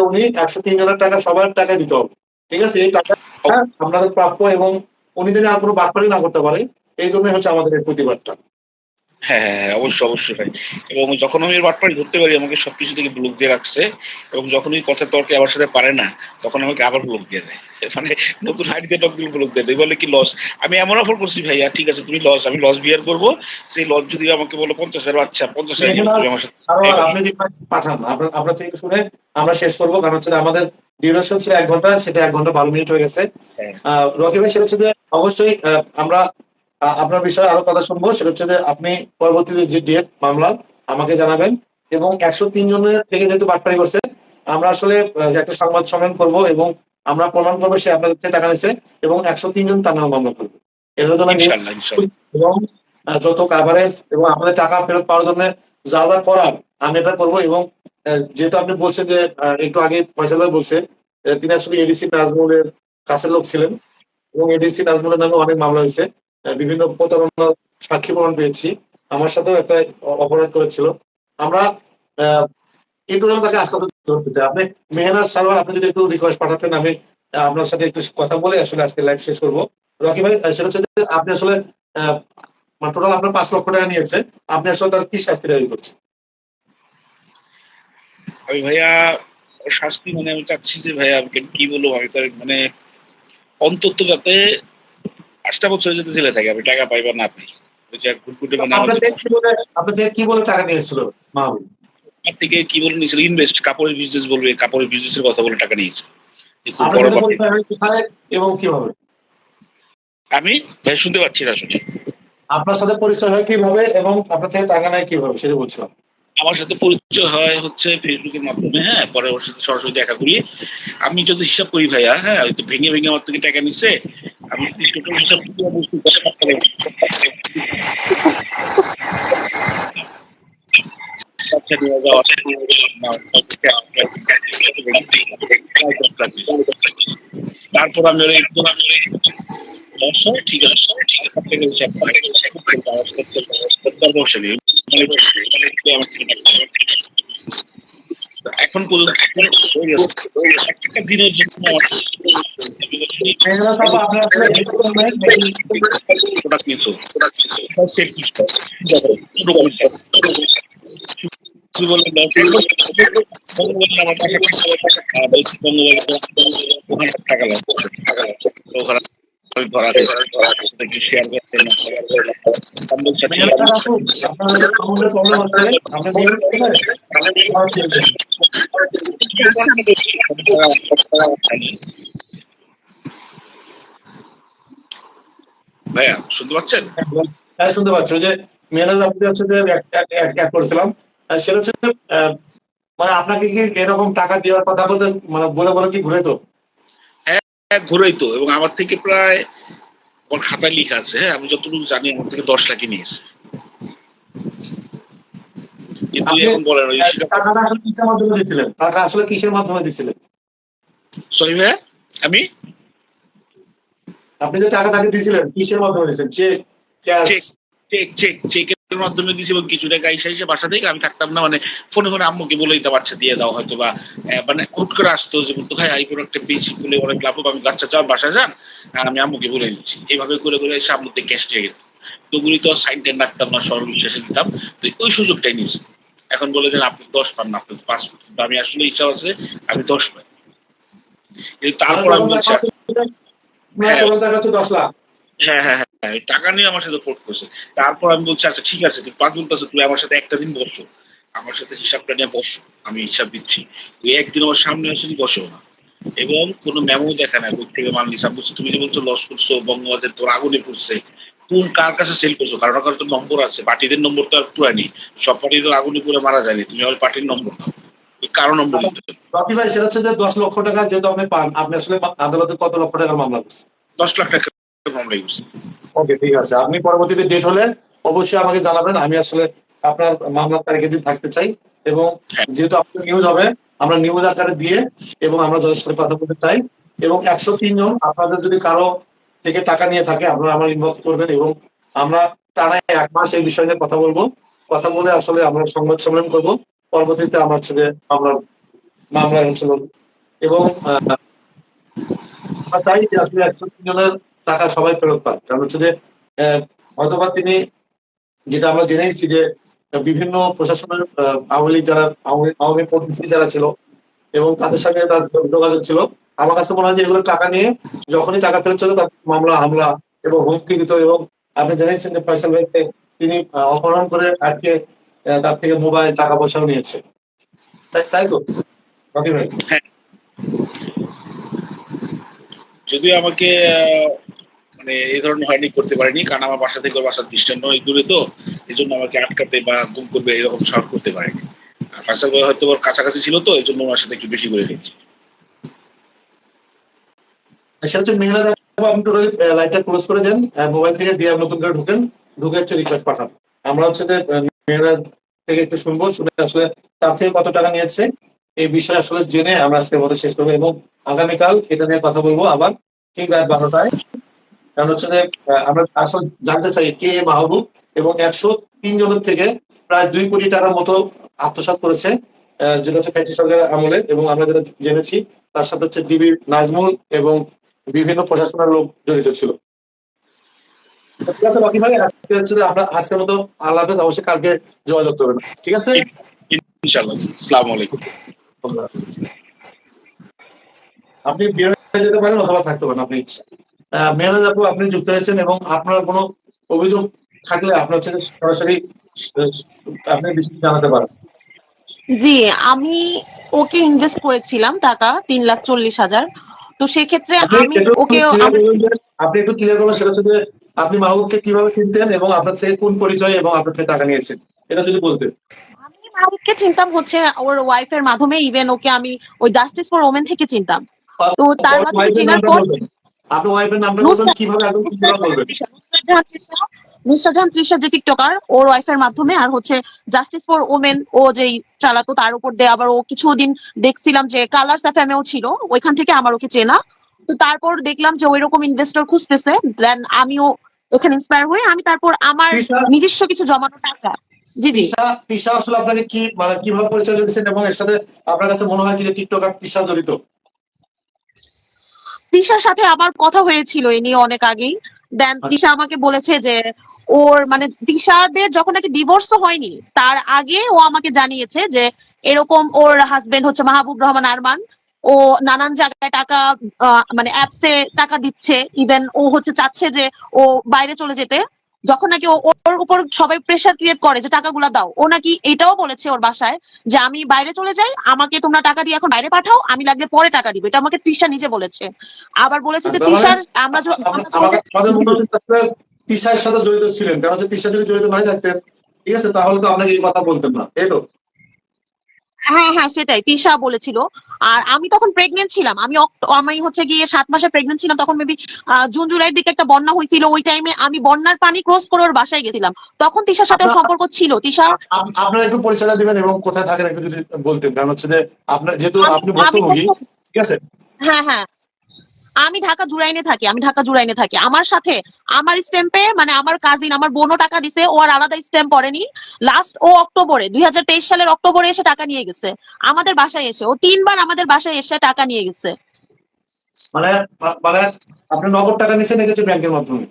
উনি একশো তিন জনের টাকা সবার টাকা দিতে হবে। ঠিক আছে? এই টাকা আপনাদের প্রাপ্য এবং উনি যেন আর কোনো বাটপারি না করতে পারে এই জন্যই হচ্ছে আমাদের এই প্রতিবাদটা। হ্যাঁ হ্যাঁ হ্যাঁ, অবশ্যই অবশ্যই ভাই। এবং যখন আমি বাটপাড়ি ধরতে পারি আমাকে সবকিছু থেকে ব্লক দিয়ে রাখছে এবং যখন ওই কথা তর্কে আমার সাথে পারে না তখন আমাকে আবার ব্লক দিয়ে দেয়। মানে নতুন হাইট দিয়ে টকগুলো ব্লক দিয়ে দেয়। বলে কি লস আমি এমন অফার করছি ভাইয়া ঠিক আছে তুমি লস আমি লস বিয়ার করব। সেই লস যদি আমাকে বলো পঞ্চাশ হাজার আচ্ছা পঞ্চাশ হাজার আমার সাথে আপনি যে পাঠান আপনার থেকে শুনে আমরা শেষ করব কারণ হচ্ছে আমাদের ডিউরেশন ছিল এক ঘণ্টা সেটা এক ঘণ্টা বারো মিনিট হয়ে গেছে। হ্যাঁ। আহ, রকি ভাই সেটা হচ্ছে অবশ্যই আমরা আপনার বিষয়ে আরও কথা শুনব। সেটা হচ্ছে যে আপনি পরবর্তীতে যে ডেট মামলা আমাকে জানাবেন। এবং একশো তিন জনের থেকে যেহেতু বাটপারি করছে আমরা আসলে একটা সংবাদ সম্মেলন করব এবং আমরা প্রমাণ করব সে আপনাদের থেকে টাকা নিছে এবং একশো তিন জন তার নামে মামলা করবে। এর জন্য এবং যত কাভারেজ এবং আমাদের টাকা ফেরত পাওয়ার জন্য যা যা করার আমি এটা করব এবং যেহেতু আপনি বলছেন যে একটু আগে ফয়সাল ভাই বলছে তিনি আসলে এডিসি নাজমুলের কাছের লোক ছিলেন এবং এডিসি নাজমুলের নামে অনেক মামলা হয়েছে। বিভিন্ন প্রতারণার সাক্ষী প্রমাণ পেয়েছি। আমার সাথেও একটা অপরাধ করেছিল। আমরা আহ, তাকে আস্তে আস্তে আপনি মেহনাজ সালোয়ার আপনি যদি একটু রিকোয়েস্ট পাঠাতেন আমি আপনার সাথে একটু কথা বলে আসলে আজকে লাইভ শেষ করব। রকি ভাই সেটা হচ্ছে আপনি আসলে মানে টোটাল আপনার পাঁচ লক্ষ টাকা নিয়েছে। আপনি আসলে তার কি শাস্তি দাবি করছেন? আমি ভাইয়া শাস্তি মানে আমি চাচ্ছি যে ভাইয়া কি বলব আমি তার মানে অন্তত যাতে আটটা বছর যাতে জেলে থাকে আমি টাকা পাই। বা না পাই মানে আপনার আমাদের থেকে কি বলে আপনার থেকে কি বলে টাকা নিয়েছিল মাহবুব? আমার থেকে কি বলে নিয়েছিল? ইনভেস্ট কাপড়ের বিজনেস বলবে কাপড়ের বিজনেসের কথা বলে টাকা নিয়েছে। খুব বড় সাথে পরিচয় হয় এবং কীভাবে? আমি? ভাই শুনতে পাচ্ছি না আসলে আপনার সাথে পরিচয় হয় কীভাবে এবং আপনার থেকে টাকা নেয় কীভাবে সেটা বলছিলাম। আমার সাথে পরিচয় হয় হচ্ছে ফেসবুকের মাধ্যমে হ্যাঁ পরে ওর সাথে সরাসরি দেখা করি। আমি যদি হিসাব করি ভাইয়া হ্যাঁ ওই ভেঙে ভেঙে আমার থেকে টাকা নিচ্ছে আমি তারপর আমি ঠিক আছে। এখন পর্যন্ত একটা দিনের জন্য প্রোডাক্ট বঙ্গবন্ধু ওখানে ধরা শেয়ার করতে না আমি বলছি, মেহনাজ আপু, আপনার হচ্ছে সাউন্ডের প্রবলেম হচ্ছে আপনি বলবেন ভাইয়া শুনতে পাচ্ছেন? হ্যাঁ শুনতে পাচ্ছি। যে মেহনাজ আপনি হচ্ছে যে এক- করেছিলাম সেটা হচ্ছে মানে আপনাকে কি এরকম টাকা দেওয়ার কথা বলতে মানে বলে বলে কি ঘুরে তো হ্যাঁ ঘুরেই তো এবং আমার থেকে প্রায় আমার খাতায় লেখা আছে হ্যাঁ আমি যতটুকু জানি আমার থেকে দশ লাখই নিয়েছে। কিন্তু এখন বলেন ওই টাকা আসলে কিসের মাধ্যমে দিয়েছিলেন? সরি ভাইয়া আমি? আপনি যে টাকা তাকে দিয়েছিলেন কিসের মাধ্যমে দিয়েছেন cheque cash cheque cheque cheque চেকের মাধ্যমে দিয়েছি এবং কিছু টাকা এসে এসে বাসা থেকে আমি থাকতাম না মানে ফোনে ফোনে আম্মুকে বলে দিতে পারছে দিয়ে দাও হয়তো বা মানে হুট করে আসতো যে বলতো ভাই পেয়েছি বলে অনেক লাভ আমি বাচ্চা চাও বাসা যান আর আমি আম্মুকে বলে দিচ্ছি। এইভাবে করে করে এসে আম্মুতে ক্যাশ দিয়ে তো সাইন টেন রাখতাম না দিতাম। তো ওই সুযোগটাই নিয়েছি। এখন বলে দেন আপনি দশ পান না আপনি পাঁচ আমি আসলে ইচ্ছা আছে আমি দশ পাই। তারপর আমি বলছি হ্যাঁ। হ্যাঁ হ্যাঁ টাকা নিয়ে আমার সাথে কোর্ট করছে। তারপর আমি বলছি আচ্ছা ঠিক আছে, তুই পাঁচ বলতেছো তুই আমার সাথে একটা দিন বসো। আমার সাথে হিসাবটা নিয়ে বসো, আমি হিসাব দিচ্ছি। তুই একদিন আমার সামনে আসে বসো না। এবং কোনো মেমো দেখা না কোথা থেকে মাল হিসাব বলছো, তুমি যে বলছো লস করছ বঙ্গবাদের তোর আগুনে পড়ছে, কোন কার কাছে সেল করছ? কারণ কারও তো নম্বর আছে, পার্টিদের নম্বর তো আর পুরানি। সব পার্টি তো আগুনে পুরে মারা যায়নি, তুমি আমার পার্টির নম্বর দাও তুই কারও নম্বর দিতে হবে। রকি ভাই সেটা হচ্ছে যে দশ লক্ষ টাকা যেহেতু আপনি পান আপনি আসলে আদালতে কত লক্ষ টাকার মামলা করছেন? দশ লাখ টাকা মামলা করছে। ওকে ঠিক আছে। আপনি পরবর্তীতে ডেট হলে অবশ্যই আমাকে জানাবেন আমি আসলে আপনার মামলার তারিখে দিন থাকতে চাই এবং হ্যাঁ। যেহেতু আপনার নিউজ হবে আমরা নিউজ আকারে দিয়ে এবং আমরা যাদের সাথে কথা বলতে চাই এবং একশো তিন জন আপনাদের যদি কারও থেকে টাকা নিয়ে থাকে আপনারা আমার ইনবক্স করবেন এবং আমরা টানা এক মাস এই বিষয় নিয়ে কথা বলব। কথা বলে আসলে আমরা সংবাদ সম্মেলন করব। পরবর্তীতে আমার ছেলে মামলা এবং আমরা চাই যে আসলে একশো টাকা সবাই ফেরত কারণ হচ্ছে যে হয়তোবা তিনি যেটা আমরা জেনেছি যে, বিভিন্ন প্রশাসনের আওয়ামী লীগ যারা, আওয়ামী প্রতিনিধি যারা ছিল এবং তাদের সঙ্গে তার যোগাযোগ ছিল, আমার কাছে মনে হয় যে এগুলো টাকা নিয়ে যখনই টাকা ফেরত চলে মামলা, হামলা এবং হুমকি দিত এবং আপনি জেনেছেন যে ফয়সাল ভাইকে তিনি অপহরণ করে আজকে তার থেকে মোবাইল টাকা পয়সাও নিয়েছে। তাই তাই তো? রকি ভাই? যদিও আমাকে মানে এই ধরনের হয়নি করতে পারেনি কারণ আমার বাসা থেকে বাসার দৃষ্টান্ত অনেক দূরে তো এই জন্য আমাকে আটকাতে বা গুম করবে এরকম সাহস করতে পারেনি। ফাঁসাল হয়তো ওর কাছাকাছি ছিল তো এই জন্য ওর সাথে একটু বেশি করে ফেলছি সেটা হচ্ছে মেহনাজ আপনি টোটালি লাইটটা ক্লোজ করে দেন। মোবাইল থেকে দিয়ে নতুন করে ঢুকেন। ঢুকে হচ্ছে রিকোয়েস্ট পাঠান। আমরা হচ্ছে মেহনাজ থেকে একটু শুনব, শুনে আসলে তার থেকে কত টাকা নিয়েছে, এই বিষয়ে আসলে জেনে আমরা আজকে মতো শেষ করব এবং আগামীকাল এটা নিয়ে কথা বলব আবার ঠিক রাত বারোটায়। কারণ হচ্ছে যে আমরা আসলে জানতে চাই কে মাহবুব এবং একশো তিন জনের থেকে প্রায় দুই কোটি টাকার মতো আত্মসাৎ করেছে যেটা হচ্ছে ফ্যাসি সরকারের আমলে এবং আমরা যেটা জেনেছি, তার সাথে হচ্ছে ডিবির নাজমুল এবং বিভিন্ন প্রশাসনের লোক জড়িত ছিল। ঠিক আছে বাকি ভাই আজকে হচ্ছে আমরা আজকের মতো আল্লাহ হাফেজ অবশ্যই কালকে যোগাযোগ করবেন। ঠিক আছে? ইনশাল্লাহ আসসালামু আলাইকুম। আপনি যেতে পারেন অথবা থাকতে পারেন। আপনি আহ, মেহরাজ আপু আপনি যুক্ত হয়েছেন এবং আপনার কোনো অভিযোগ থাকলে আপনার হচ্ছে সরাসরি আপনি বিষয়টি জানাতে পারেন। জি আমি ওকে ইনভেস্ট করেছিলাম টাকা তিন লাখ চল্লিশ হাজার। তো সেক্ষেত্রে আপনি আমি একটু ওকে আপনি একটু ক্লিয়ার করবেন সেটা হচ্ছে যে আপনি মাহবুবকে কীভাবে চিনতেন এবং আপনার থেকে কোন পরিচয় এবং আপনার থেকে টাকা নিয়েছেন? এটা যদি বলতেন। আমি মাহবুবকে চিনতাম হচ্ছে ওর ওয়াইফের মাধ্যমে ইভেন ওকে আমি ওই জাস্টিস ফর ওমেন থেকে চিনতাম। তো তার মাধ্যমে চেনার পর। আপনি ওয়াইফের নামটা বলবেন কীভাবে একদম কীভাবে বলবেন নুসরাত জাহান যে টিকটকার ওর ওয়াইফের মাধ্যমে আর হচ্ছে জাস্টিস ফর ওমেন ও যেই চালাতো তার উপর দিয়ে আবার ও কিছুদিন দেখছিলাম যে কালার্স এফএমএও ছিল ওইখান থেকে আমার ওকে চেনা। তো তারপর দেখলাম যে ওইরকম ইনভেস্টর খুঁজতেছে দেন আমিও ওখানে ইন্সপায়ার হয়ে আমি তারপর আমার নিজস্ব কিছু জমানো টাকা। জি জি। তিশা তিশা আসলে আপনাকে কি মানে কীভাবে পরিচয় দিয়েছেন এবং এর সাথে আপনার কাছে মনে হয় কি যে টিকটকার তিশা জড়িত? তৃষার সাথে আমার কথা হয়েছিল এ নিয়ে অনেক আগেই। দেন আচ্ছা। আমাকে বলেছে যে ওর মানে যখন নাকি ডিভোর্স তো হয়নি তার আগে ও আমাকে জানিয়েছে যে এরকম ওর হাজবেন্ড হচ্ছে মাহবুব রহমান আরমান। ও নানান জায়গায় টাকা মানে অ্যাপসে টাকা দিচ্ছে। ইভেন ও হচ্ছে চাচ্ছে যে ও বাইরে চলে যেতে। যখন নাকি ওর উপর সবাই প্রেশার ক্রিয়েট করে যে টাকাগুলা দাও। ও নাকি এটাও বলেছে ওর বাসায় যে আমি বাইরে চলে যাই আমাকে তোমরা টাকা দিয়ে এখন বাইরে পাঠাও আমি লাগলে পরে টাকা দিব। এটা আমাকে তৃষা নিজে বলেছে। আবার বলেছে যে তৃষার আমরা তিশার সাথে জড়িত ছিলেন। কারণ হচ্ছে যদি জড়িত নাই থাকতেন ঠিক আছে তাহলে তো আপনাকে এই কথা বলতেন না। এই তো। হ্যাঁ হ্যাঁ সেটাই। তিশা বলেছিল। আর আমি তখন প্রেগনেন্ট ছিলাম। আমি আমি হচ্ছে গিয়ে সাত মাসে প্রেগনেন্ট ছিলাম। তখন মেবি জুন জুলাইয়ের দিকে একটা বন্যা হয়েছিল। ওই টাইমে আমি বন্যার পানি ক্রস করে ওর বাসায় গেছিলাম। তখন তিশার সাথে সম্পর্ক ছিল। তিশা আপ- আপনারা একটু পরিচয়টা দিবেন এবং কোথায় থাকেন একটু যদি বলতেন। কারণ হচ্ছে যে আপনার যেহেতু আপনি ভুক্তভোগী ঠিক আছে? হ্যাঁ হ্যাঁ। আমি ঢাকা জুড়াইনে থাকি, আমি ঢাকা জুড়াইনে থাকি। আমার সাথে আমার স্ট্যাম্পে মানে আমার কাজিন আমার বোনও টাকা দিছে, ও আর আলাদা স্ট্যাম্প পড়েনি। লাস্ট ও অক্টোবরে, দুই হাজার তেইশ সালের অক্টোবরে এসে টাকা নিয়ে গেছে। আমাদের বাসায় এসে, ও তিনবার আমাদের বাসায় এসে টাকা নিয়ে গেছে। মানে মানে আপনি নগদ টাকা নিছেন হচ্ছে ব্যাংকের মাধ্যমে?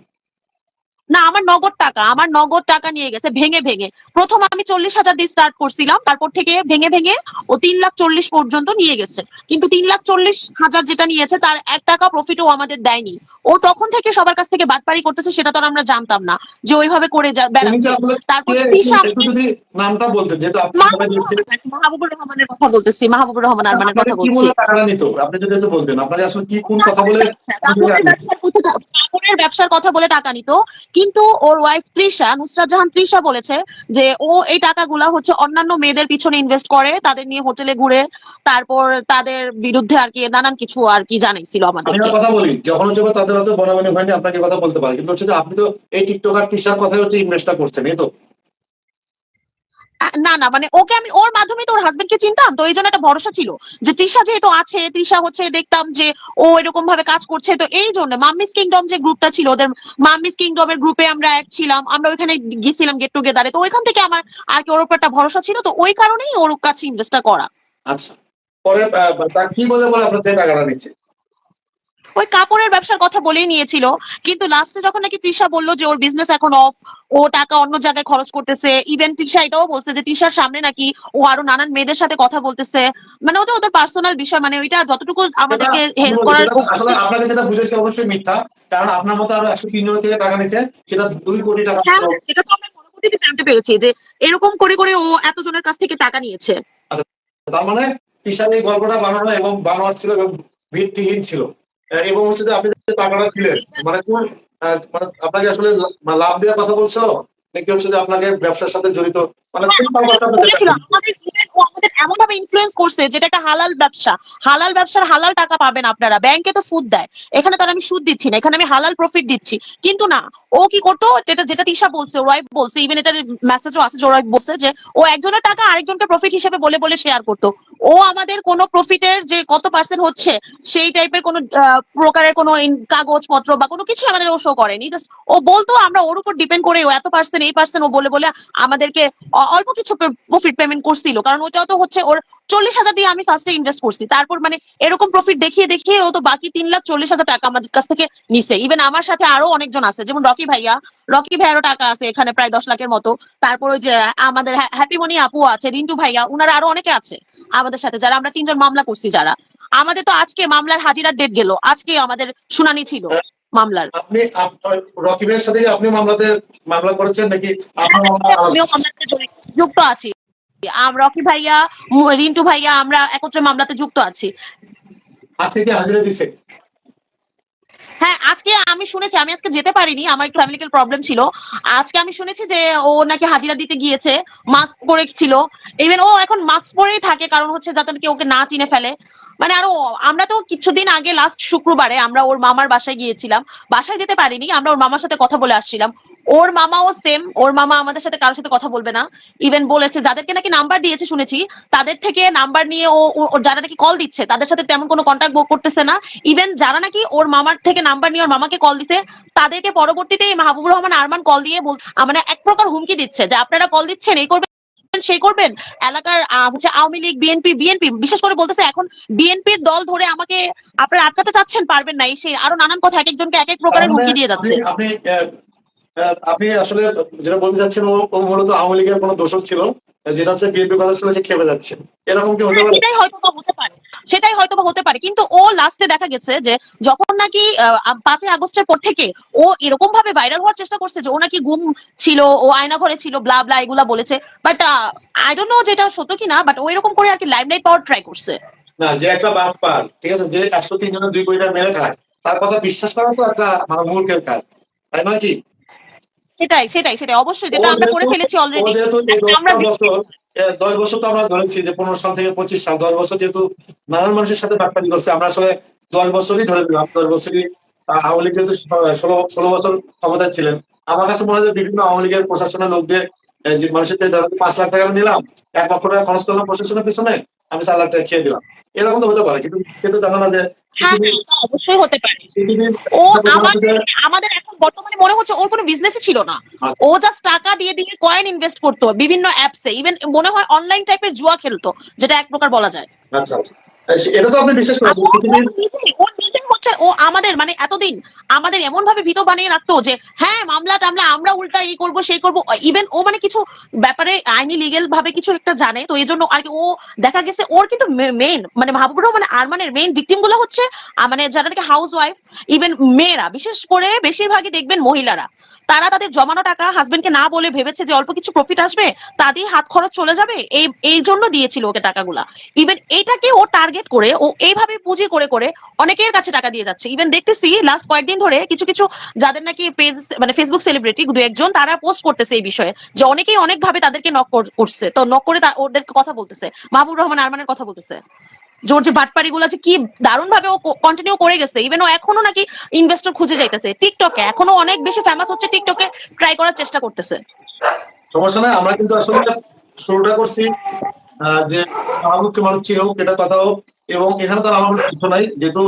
না আমার নগদ টাকা আমার নগদ টাকা নিয়ে গেছে ভেঙে ভেঙে। প্রথম আমি চল্লিশ হাজার দিয়ে স্টার্ট করছিলাম তারপর থেকে ভেঙে ভেঙে ও তিন লাখ চল্লিশ পর্যন্ত নিয়ে গেছে। কিন্তু তিন লাখ চল্লিশ হাজার যেটা নিয়েছে তার এক টাকা প্রফিটও আমাদের দেয়নি। ও তখন থেকে সবার কাছ থেকে বাটপারি করতেছে সেটা তো আমরা জানতাম না যে ওইভাবে করে বেড়াচ্ছে। তারপর নামটা যেহেতু মাহবুবুর রহমানের কথা বলতেছি মাহবুবুর রহমান আরমানের কথা বলছি। মূল্যে আপনি যদি বলতেন আপনাকে আসলে কি কোন কথা বলে কাপড়ের ব্যবসার কথা- কাপড়ের ব্যবসার কথা বলে টাকা নিত কিন্তু ওর ওয়াইফ তৃষা, নুসরাত জাহান তৃষা বলেছে যে ও এই টাকাগুলা হচ্ছে অন্যান্য মেয়েদের পিছনে ইনভেস্ট করে, তাদের নিয়ে হোটেলে ঘুরে, তারপর তাদের বিরুদ্ধে আর কি নানান কিছু আর কি জানাইছিল আমাদের কথা বলি, যখন হচ্ছে তাদের হয়তো বনাবনি হয়নি, আপনাকে কথা বলতে পারে। কিন্তু হচ্ছে আপনি তো এই টিকটকার তৃষার কথাই হচ্ছে ইনভেস্টটা করছেন, এই তো। না না মানে ওকে আমি ওর মাধ্যমে তো ওর হাজবেন্ডকে চিনতাম, তো এই জন্য একটা ভরসা ছিল যে তৃষা যেহেতু আছে, তৃষা হচ্ছে দেখতাম যে ও এরকম ভাবে কাজ করছে, তো এই জন্য মাম্মিস কিংডম যে গ্রুপটা ছিল, ওদের মাম্মিস কিংডমের গ্রুপে আমরা এক ছিলাম, আমরা ওইখানে গেছিলাম গেট টুগেদারে তো ওইখান থেকে আমার আর কি ওর উপর একটা ভরসা ছিল, তো ওই কারণেই ওর কাছে ইনভেস্টটা করা। আচ্ছা পরে কি বলে বলে আপনার টাকাটা নিচ্ছে ওই কাপড়ের ব্যবসার কথা বলেই নিয়েছিল। কিন্তু লাস্টে যখন নাকি তৃষা বলল যে ওর বিজনেস এখন অফ ও টাকা অন্য জায়গায় খরচ করতেছে ইভেন তৃষা এটাও বলছে যে তৃষার সামনে নাকি ও আরও নানান মেয়েদের সাথে কথা বলতেছে। মানে ওটা ওদের পার্সোনাল বিষয় মানে ওইটা যতটুকু আমাদেরকে সেটা- হেল্প করার সেটা আসলে আপনাকে যেটা বুঝেছি অবশ্যই মিথ্যা কারণ আপনার মতো আরও একশো তিন জন থেকে টাকা নিছে সেটা দুই কোটি টাকা হ্যাঁ এটা তো আমরা পরবর্তীতে জানতে পেরেছি যে এরকম করে করে ও এতজনের কাছ থেকে টাকা নিয়েছে। তার মানে তিশার এই গল্পটা বানানো এবং বানোয়ার ছিল এবং ভিত্তিহীন ছিল। এবং হচ্ছে যে আপনি যে টাকাটা দিলেন মানে কোন মানে আপনাকে আসলে লাভ দেওয়ার কথা বলছিল? নাকি হচ্ছে যে আপনাকে ব্যবসার সাথে জড়িত? মানে? আমাদের এমন ভাবে ইনফ্লুয়েন্স করছে যেটা একটা হালাল ব্যবসা। হালাল ব্যবসার হালাল টাকা পাবেন আপনারা। ব্যাংকে তো সুদ দেয়। এখানে তার আমি সুদ দিচ্ছি না এখানে আমি হালাল প্রফিট দিচ্ছি। কিন্তু না ও কি করতো যেটা যেটা তিশা বলছে ওয়াইফ বলছে ইভেন এটার মেসেজও আছে যে wife বলছে যে ও একজনের টাকা আরেকজনকে প্রফিট হিসেবে বলে বলে শেয়ার করতো। ও আমাদের কোনো প্রফিটের যে কত পার্সেন্ট হচ্ছে, সেই টাইপের কোনো প্রকারের কোনো কাগজপত্র বা কোনো কিছু আমাদের ও শো করেনি। Just ও বলতো আমরা ওর উপর ডিপেন্ড করে ও এত পার্সেন্ট এই পার্সেন্ট ও বলে বলে আমাদেরকে অল্প কিছু প্রফিট পেমেন্ট করছিল। কারণ ওটাও তো হচ্ছে ওর চল্লিশ হাজার দিয়ে আমি ফার্স্টে ইনভেস্ট করছি। তারপর মানে এরকম প্রফিট দেখিয়ে দেখিয়ে ও তো বাকি তিন লাখ চল্লিশ হাজার টাকা আমাদের কাছ থেকে নিছে। ইভেন আমার সাথে আরও অনেকজন আছে, যেমন রকি ভাইয়া রকি ভাইয়ারও টাকা আছে এখানে প্রায় দশ লাখের মতো। তারপর ওই যে আমাদের হ্যাপি মনি আপু আছে রিন্টু ভাইয়া উনারা আরও অনেকে আছে আমাদের সাথে যারা আমরা তিনজন মামলা করছি যারা। আমাদের তো আজকে মামলার হাজিরার ডেট গেল আজকে আমাদের শুনানি ছিল মামলার। আপনি আপ- রকিবের সাথে আপনি মামলাতে মামলা করেছেন নাকি আপনার আমিও মামলাতে যুক্ত আছি। রকি ভাইয়া রিন্টু ভাইয়া আমরা একত্রে মামলাতে যুক্ত আছি। আজকে কি হাজিরা দিছে? হ্যাঁ আজকে আমি শুনেছি, আমি আজকে যেতে পারিনি, আমার একটু ফ্যামিলিক্যাল প্রবলেম ছিল। আজকে আমি শুনেছি যে ও নাকি হাজিরা দিতে গিয়েছে মাস্ক পরে ছিল। ইভেন ও এখন মাস্ক পরেই থাকে, কারণ হচ্ছে যাতে নাকি ওকে না চিনে ফেলে। মানে আরও, আমরা তো কিছুদিন আগে লাস্ট শুক্রবারে আমরা ওর মামার বাসায় গিয়েছিলাম। বাসায় যেতে পারিনি, আমরা ওর মামার সাথে কথা বলে আসছিলাম। ওর মামাও সেম ওর মামা আমাদের সাথে কারোর সাথে কথা বলবে না। ইভেন বলেছে, যাদেরকে নাকি নাম্বার দিয়েছে শুনেছি, তাদের থেকে নাম্বার নিয়ে ও, ও- ও যারা নাকি কল দিচ্ছে, তাদের সাথে তেমন কোনো কন্ট্যাক্ট করতেছে না। ইভেন যারা নাকি ওর মামার থেকে নাম্বার নিয়ে ওর মামাকে কল দিছে, তাদেরকে পরবর্তীতে মাহবুবুর রহমান আরমান কল দিয়ে মানে এক প্রকার হুমকি দিচ্ছে যে আপনারা কল দিচ্ছেন, এই করবেন সেই করবেন? এলাকার হচ্ছে আওয়ামী লীগ, বিএনপি বিএনপি, বিশেষ করে বলতেছে এখন বিএনপির দল ধরে আমাকে আপনারা আটকাতে চাচ্ছেন, পারবেন না। এই সেই আরও নানান কথা, এক একজনকে এক এক প্রকারের হুমকি দিয়ে যাচ্ছে। আপনি- আসলে যেটা বলতে চাচ্ছেন ও মূলত আওয়ামী লীগের কোনো দোষর ছিল যেটা হচ্ছে বিএনপি কথা শুনে সে খেপে যাচ্ছে। এরকম কি হতে পারে? সেটাই হয়তো হতে পারে। সেটাই হয়তো হতে পারে। কিন্তু ও লাস্টে দেখা গেছে যে যখন নাকি পাঁচই আগস্টের পর থেকে ও এরকম ভাবে ভাইরাল হওয়ার চেষ্টা করছে যে ও নাকি গুম ছিল ও আয়না ঘরে ছিল ব্লা ব্লা এগুলা বলেছে। বাট আই ডোন্ট নো যেটা সত্য কিনা বাট ও এরকম করে আর কি লাইমলাইট পাওয়ার ট্রাই করছে। না যে একটা বাপ পার ঠিক আছে যে একশো তিন জনের দুই কোটি টাকা মেরে খায় তার কথা বিশ্বাস করা তো একটা মানে মূর্খের কাজ। তাই নয় কি? সেটাই সেটাই সেটাই। অবশ্যই যেটা আমরা করে ফেলেছি অলরেডি আমরা দশ বছর তো আমরা ধরেছি যে পনেরো সাল থেকে পঁচিশ সাল দশ বছর যেহেতু নানান মানুষের সাথে বাটপাটি করছে আমরা আসলে দশ বছরই ধরে দিলাম দশ বছরই আওয়ামী লীগ যেহেতু ষোলো ষোলো বছর ক্ষমতায় ছিলেন আমার কাছে মনে হয় বিভিন্ন আওয়ামী লীগের প্রশাসনের লোকদের যে মানুষের থেকে ধরো পাঁচ লাখ টাকা নিলাম এক লক্ষ টাকা খরচ করলাম প্রশাসনের পিছনে আমি সালাদটা খেয়ে দিলাম। এরকম তো হতে পারে কিন্তু কিন্তু জানো না যে হ্যাঁ হ্যাঁ, তা অবশ্যই হতে পারে। ও আমাদের আমাদের এখন বর্তমানে মনে হচ্ছে ওর কোনো বিজনেসই ছিল না। ও জাস্ট টাকা দিয়ে দিয়ে কয়েন ইনভেস্ট করতো বিভিন্ন অ্যাপসে ইভেন মনে হয় অনলাইন টাইপের জুয়া খেলতো যেটা এক প্রকার বলা যায়। আচ্ছা আচ্ছা। এটা তো আপনি বিশ্বাস করেন ও- হচ্ছে আমাদের মানে এতদিন আমাদের এমন ভাবে ভীত বানিয়ে রাখতো যে হ্যাঁ মামলা টামলা আমরা উল্টা এই করব সেই করব ইভেন ও মানে কিছু ব্যাপারে আইনি লিগেল ভাবে কিছু একটা জানে তো এই জন্য আর কি ও দেখা গেছে ওর কিন্তু মেইন মানে মাহবুবুর রহমান আরমানের মেইন ভিকটিমগুলো হচ্ছে মানে যারা নাকি হাউস ওয়াইফ ইভেন মেয়েরা বিশেষ করে বেশিরভাগই দেখবেন মহিলারা। তারা তাদের জমানো টাকা হাজবেন্ডকে না বলে ভেবেছে যে অল্প কিছু প্রফিট আসবে তাদের হাত খরচ চলে যাবে, এই এই জন্য দিয়েছিল ওকে টাকাগুলা। ইভেন এটাকে ও টার্গেট করে, ও এইভাবে পুঁজি করে করে অনেকের কাছে টাকা দিয়ে যাচ্ছে। ইভেন দেখতেছি লাস্ট কয়েকদিন ধরে কিছু কিছু যাদের নাকি পেজ মানে ফেসবুক সেলিব্রিটি দু একজন, তারা পোস্ট করতেছে এই বিষয়ে, যে অনেকেই অনেক ভাবে তাদেরকে নক করছে। তো নক করে ওদেরকে কথা বলতেছে। মাহবুব রহমান আরমানের কথা বলতেছে। ওর যে বাটপাড়ি গুলো আছে, কি দারুণ ভাবে ও কন্টিনিউ করে গেছে। ইভেন ও এখনও নাকি ইনভেস্টর খুঁজে যাইতেছে। টিকটকে এখনও অনেক বেশি ফেমাস হচ্ছে টিকটকে ট্রাই করার চেষ্টা করতেছে। সমস্যা নাই, আমরা কিন্তু আসলে শুরুটা করছি যে আমাকে মানুষ চিনো এটা কথা হোক, এবং এখানে তো আর আমার তথ্য নাই, যেহেতু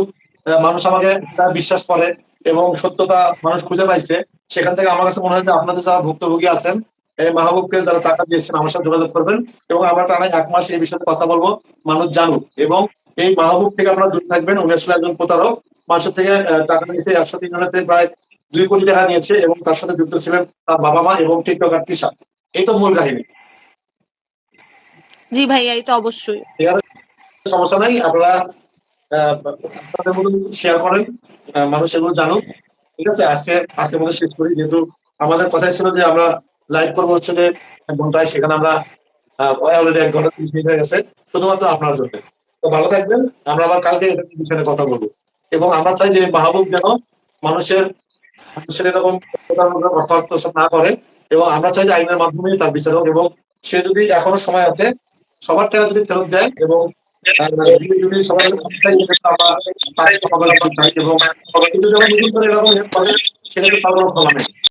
মানুষ আমাকে বিশ্বাস করে, এবং সত্যতা মানুষ খুঁজে পাইছে, সেখান থেকে আমার কাছে মনে হয় যে আপনাদের যারা ভুক্তভোগী আছেন মাহবুবকে যারা টাকা দিয়েছেন আমার সাথে যোগাযোগ করবেন এবং আমরা টানা এক মাস এই বিষয়ে কথা বলব। মানুষ জানুক এবং এই মাহবুব থেকে আপনারা দূরে থাকবেন। উনি আসলে একজন প্রতারক। মানুষের থেকে টাকা নিয়েছে একশো তিন প্রায় দুই কোটি টাকা নিয়েছে এবং তার সাথে যুক্ত ছিলেন তার বাবা মা এবং টিকটকার তৃষা এই তো মূল কাহিনী। জি ভাইয়া এই তো অবশ্যই। সমস্যা নাই আপনারা আপনাদের মতন শেয়ার করেন মানুষ এগুলো জানুক। ঠিক আছে? আজকে আজকের মধ্যে শেষ করি। যেহেতু আমাদের কথাই ছিল যে আমরা লাইভ করব হচ্ছে যে এক ঘন্টায় সেখানে আমরা অলরেডি এক ঘণ্টা তিরিশ মিনিট হয়ে গেছে শুধুমাত্র আপনার জন্য। তো ভালো থাকবেন আমরা আবার কালকে বিষয়ে কথা বলব। এবং আমরা চাই যে মাহবুব যেন মানুষের মানুষের এরকম প্রতারণা, অর্থ আত্মসাৎ না করে এবং আমরা চাই যে আইনের মাধ্যমে তার বিচার হোক এবং সে যদি এখনও সময় আছে সবার টাকা যদি ফেরত দেয় এবং এবং কিন্তু